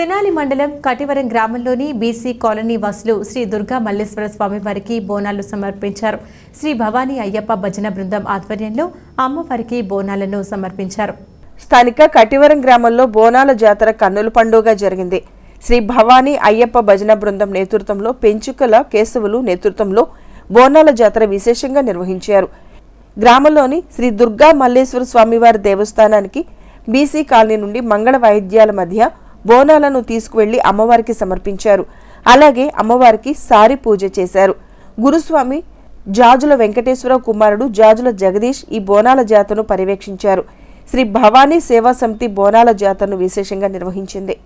తెనాలి మండలం కటివరం గ్రామంలోని BC colony వాసులు శ్రీ దుర్గా మల్లేశ్వర స్వామి వారికి బోనాలు సమర్పించారు. శ్రీ భవానీ అయ్యప్ప భజన బృందం ఆధ్వర్యంలో అమ్మవారికి బోనాలను సమర్పించారు. స్థానిక కటివరం గ్రామంలో బోనాల జాతర కన్నుల పండుగ జరిగింది. శ్రీ భవానీ అయ్యప్ప భజన బృందం నేతృత్వంలో పెంచుకల కేశవులు నేతృత్వంలో బోనాల జాతర విశేషంగా నిర్వహించారు. గ్రామంలోని శ్రీ దుర్గా మల్లేశ్వర స్వామివారి దేవస్థానానికి బీసీ కాలనీ నుండి మంగళ వాయిద్యాల మధ్య బోనాలను తీసుకువెళ్ళి అమ్మవారికి సమర్పించారు. అలాగే అమ్మవారికి సారి పూజ చేశారు. గురుస్వామి జాజుల వెంకటేశ్వర కుమారుడు జాజుల జగదీష్ ఈ బోనాల జాతరను పర్యవేక్షించారు. శ్రీ భవానీ సేవా సమితి బోనాల జాతరను విశేషంగా నిర్వహించింది.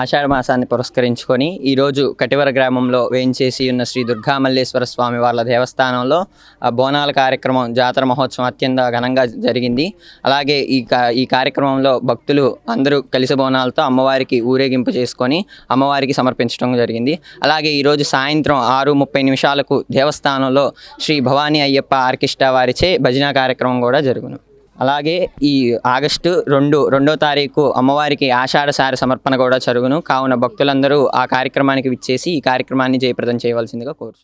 ఆషాఢ మాసాన్ని పురస్కరించుకొని ఈరోజు కటివర గ్రామంలో వేయించేసి ఉన్న శ్రీ దుర్గామల్లేశ్వర స్వామి వాళ్ళ దేవస్థానంలో బోనాల కార్యక్రమం జాతర మహోత్సవం అత్యంత ఘనంగా జరిగింది. అలాగే ఈ కా ఈ కార్యక్రమంలో భక్తులు అందరూ కలిసి బోనాలతో అమ్మవారికి ఊరేగింపు చేసుకొని అమ్మవారికి సమర్పించడం జరిగింది. అలాగే ఈరోజు సాయంత్రం ఆరు ముప్పై నిమిషాలకు దేవస్థానంలో శ్రీ భవానీ అయ్యప్ప ఆర్కెస్ట్రా వారిచే భజన కార్యక్రమం కూడా జరుగును. అలాగే ఈ ఆగస్టు రెండు రెండో తారీఖు అమ్మవారికి ఆషాఢ సార సమర్పణ కూడా జరుగును. కావున భక్తులందరూ ఆ కార్యక్రమానికి విచ్చేసి ఈ కార్యక్రమాన్ని జయప్రదం చేయవలసిందిగా కోరుచున్నాను